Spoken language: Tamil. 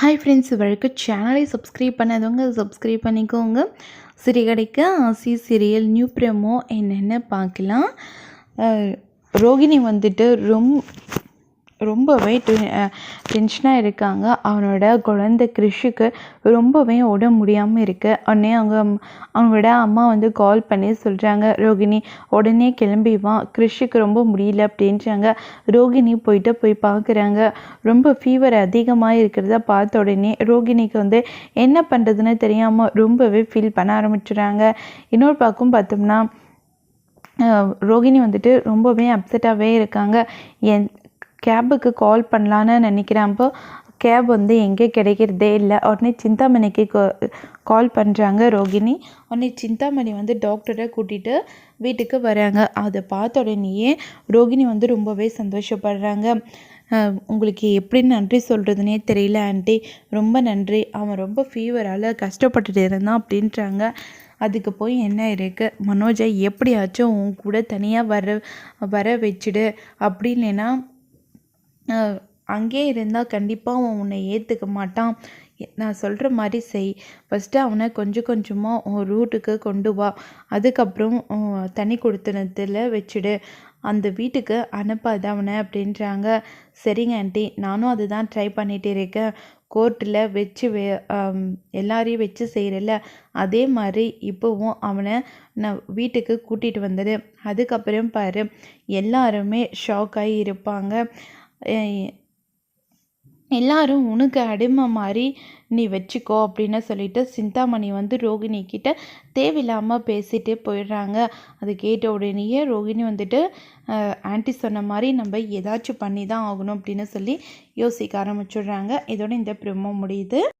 ஹாய் ஃப்ரெண்ட்ஸ் வழக்கு சேனலை சப்ஸ்கிரைப் பண்ணாதவங்க சப்ஸ்கிரைப் பண்ணிக்கோங்க. சிறிகடைக்கு ஆசி சீரியல் நியூ ப்ரெமோ என்னென்னு பார்க்கலாம்? ரோகிணி வந்துட்டு ரொம் ரொம்பவே டென்ஷனாக இருக்காங்க. அவனோட குழந்தை கிறிஷுக்கு ரொம்பவே உடம்பு முடியாமல் இருக்குது உடனே அவங்க அவங்களோட அம்மா வந்து கால் பண்ணி சொல்கிறாங்க ரோகிணி உடனே கிளம்பி வா. கிறிஷுக்கு ரொம்ப முடியல அப்படின்றாங்க. ரோகிணி போயிட்டு போய் பார்க்குறாங்க ரொம்ப ஃபீவர் அதிகமாக இருக்கிறத பார்த்த உடனே ரோகிணிக்கு வந்து என்ன பண்ணுறதுன்னு தெரியாமல் ரொம்பவே ஃபீல் பண்ண ஆரம்பிச்சுறாங்க இன்னொரு பக்கம் பார்த்தோம்னா ரோகிணி வந்துட்டு ரொம்பவே அப்செட்டாகவே இருக்காங்க. என் கேபுக்கு கால் பண்ணலான்னு நினைக்கிறேன். அப்போ கேப் வந்து எங்கே கிடைக்கிறதே இல்லை. உடனே சிந்தாமணிக்கு கால் பண்ணுறாங்க ரோகிணி. உடனே சிந்தாமணி வந்து டாக்டரை கூட்டிகிட்டு வீட்டுக்கு வராங்க. அதை பார்த்த உடனேயே ரோகிணி வந்து ரொம்பவே சந்தோஷப்படுறாங்க. உங்களுக்கு எப்படி நன்றி சொல்கிறதுனே தெரியல ஆண்டி. ரொம்ப நன்றி. அவன் ரொம்ப ஃபீவரால் கஷ்டப்பட்டுட்டு இருந்தான் அப்படின்றாங்க. அதுக்கு போய் என்ன இருக்குது மனோஜை எப்படியாச்சும் உன் கூட தனியாக வர வர வச்சுடு அப்படி இல்லைன்னா அங்கேயே இருந்தால் கண்டிப்பாக அவன் உன்னை ஏற்றுக்க மாட்டான். நான் சொல்கிற மாதிரி செய். ஃபஸ்ட்டு அவனை கொஞ்சம் கொஞ்சமாக உன் ரூட்டுக்கு கொண்டு வா. அதுக்கப்புறம் தனி கொடுத்தனத்தில் வச்சுடு. அந்த வீட்டுக்கு அனுப்பாத அவனை அப்படின்றாங்க. சரிங்க ஆண்டி நானும் அதுதான் ட்ரை பண்ணிகிட்டு இருக்கேன். கோர்ட்டில் வச்சு வே எல்லாரையும் வச்சு செய்கிறல்ல அதே மாதிரி இப்போவும் அவனை நான் வீட்டுக்கு கூட்டிகிட்டு வந்துடு அதுக்கப்புறம் பாரு எல்லாருமே ஷாக் ஆகி இருப்பாங்க. எல்லாரும் உனக்கு அடிமை மாதிரி நீ வச்சுக்கோ அப்படின்னு சொல்லிட்டு சிந்தாமணி வந்து ரோகிணி கிட்ட தேவையில்லாமல் பேசிட்டு போயிடுறாங்க. அது கேட்ட உடனேயே ரோகிணி வந்துட்டு ஆன்ட்டி சொன்ன மாதிரி நம்ம ஏதாச்சும் பண்ணி தான் ஆகணும் அப்படின்னு சொல்லி யோசிக்க ஆரம்பிச்சிடுறாங்க. இதோட இந்த ப்ரிமோ முடியுது.